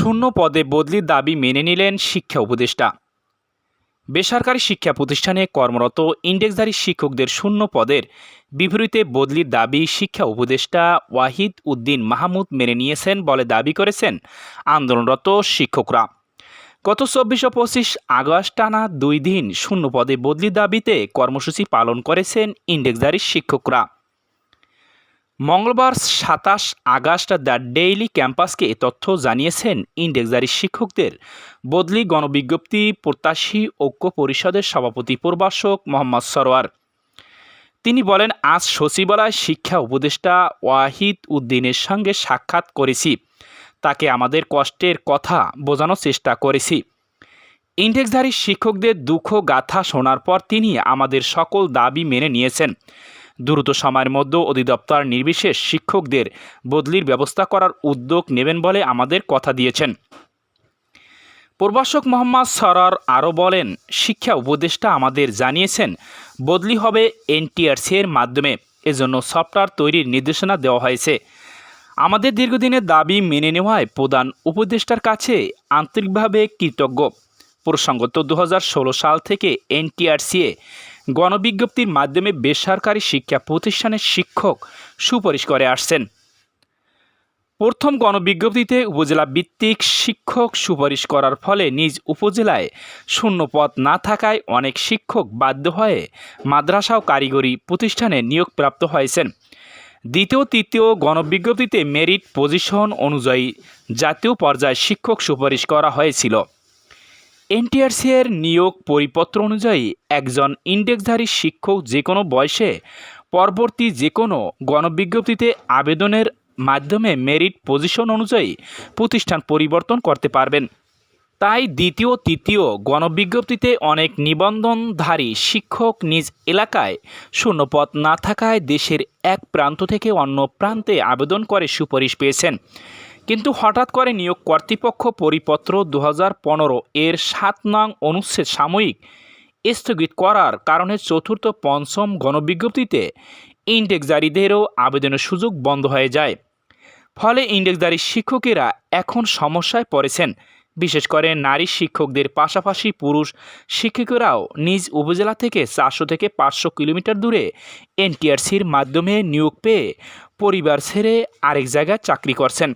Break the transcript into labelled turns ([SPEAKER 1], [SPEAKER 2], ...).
[SPEAKER 1] শূন্য পদে বদলির দাবি মেনে নিলেন শিক্ষা উপদেষ্টা। বেসরকারি শিক্ষা প্রতিষ্ঠানে কর্মরত ইন্ডেক্সধারী শিক্ষকদের শূন্য পদের বিপরীতে বদলির দাবি শিক্ষা উপদেষ্টা ওয়াহিদ উদ্দিন মাহমুদ মেনে নিয়েছেন বলে দাবি করেছেন আন্দোলনরত শিক্ষকরা। গত চব্বিশ ও পঁচিশ আগস্ট টানা দুই দিন শূন্য পদে বদলির দাবিতে কর্মসূচি পালন করেছেন ইন্ডেক্সধারী শিক্ষকরা। মঙ্গলবার সাতাশ আগস্ট দ্য ডেইলি ক্যাম্পাসকে এ তথ্য জানিয়েছেন ইন্ডেক্সধারী শিক্ষকদের। বদলি গণবিজ্ঞপ্তি, প্রত্যাশী ঐক্য পরিষদের সভাপতি প্রভাষক মোহাম্মদ সরোয়ার তিনি বলেন, আজ সচিবালয় শিক্ষা উপদেষ্টা ওয়াহিদ উদ্দিনের সঙ্গে সাক্ষাৎ করেছি। তাকে আমাদের কষ্টের কথা বোঝানোর চেষ্টা করেছি। ইন্ডেক্সধারী শিক্ষকদের দুঃখ গাথা শোনার পর তিনি আমাদের সকল দাবি মেনে নিয়েছেন। দ্রুত সময়ের মধ্যে অধিদপ্তর নির্বিশেষ শিক্ষকদের বদলির ব্যবস্থা করার উদ্যোগ নেবেন বলে আমাদের কথা দিয়েছেন। প্রভাষক মোহাম্মদ সরার আরও বলেন, শিক্ষা উপদেষ্টা আমাদের জানিয়েছেন, বদলি হবে এনটিআরসি এর মাধ্যমে। এজন্য সফটওয়্যার তৈরির নির্দেশনা দেওয়া হয়েছে। আমাদের দীর্ঘদিনের দাবি মেনে নেওয়ায় প্রধান উপদেষ্টার কাছে আন্তরিকভাবে কৃতজ্ঞ। প্রসঙ্গত দু হাজার ষোলো সাল থেকে এনটিআরসিএ গণবিজ্ঞপ্তির মাধ্যমে বেসরকারি শিক্ষা প্রতিষ্ঠানের শিক্ষক সুপারিশ করে আসছেন। প্রথম গণবিজ্ঞপ্তিতে উপজেলা ভিত্তিক শিক্ষক সুপারিশ করার ফলে নিজ উপজেলায় শূন্য পদ না থাকায় অনেক শিক্ষক বাধ্য হয়ে মাদ্রাসা ও কারিগরি প্রতিষ্ঠানে নিয়োগপ্রাপ্ত হয়েছেন। দ্বিতীয়, তৃতীয় গণবিজ্ঞপ্তিতে মেরিট পজিশন অনুযায়ী জাতীয় পর্যায়ে শিক্ষক সুপারিশ করা হয়েছিল। এনটিআরসি এর নিয়োগ পরিপত্র অনুযায়ী একজন ইন্ডেক্সধারী শিক্ষক যে কোনো বয়সে পরবর্তী যে কোনো গণবিজ্ঞপ্তিতে আবেদনের মাধ্যমে মেরিট পজিশন অনুযায়ী প্রতিষ্ঠান পরিবর্তন করতে পারবেন। তাই দ্বিতীয়, তৃতীয় গণবিজ্ঞপ্তিতে অনেক নিবন্ধনধারী শিক্ষক নিজ এলাকায় শূন্যপথ না থাকায় দেশের এক প্রান্ত থেকে অন্য প্রান্তে আবেদন করে সুপারিশ পেয়েছেন। কিন্তু হঠাৎ করে নিয়োগ কর্তৃপক্ষ পরিপত্র দু হাজার পনেরো এর সাত নং অনুচ্ছেদ সাময়িক স্থগিত করার কারণে চতুর্থ পঞ্চম গণবিজ্ঞপ্তিতে ইন্ডেক্সজারীদেরও আবেদনের সুযোগ বন্ধ হয়ে যায়। ফলে ইন্ডেক্সদারি শিক্ষকেরা এখন সমস্যায় পড়েছেন। বিশেষ করে নারী শিক্ষকদের পাশাপাশি পুরুষ শিক্ষকেরাও নিজ উপজেলা থেকে চারশো থেকে পাঁচশো কিলোমিটার দূরে এনটিআরসির মাধ্যমে নিয়োগ পেয়ে পরিবার ছেড়ে আরেক জায়গায় চাকরি করছেন।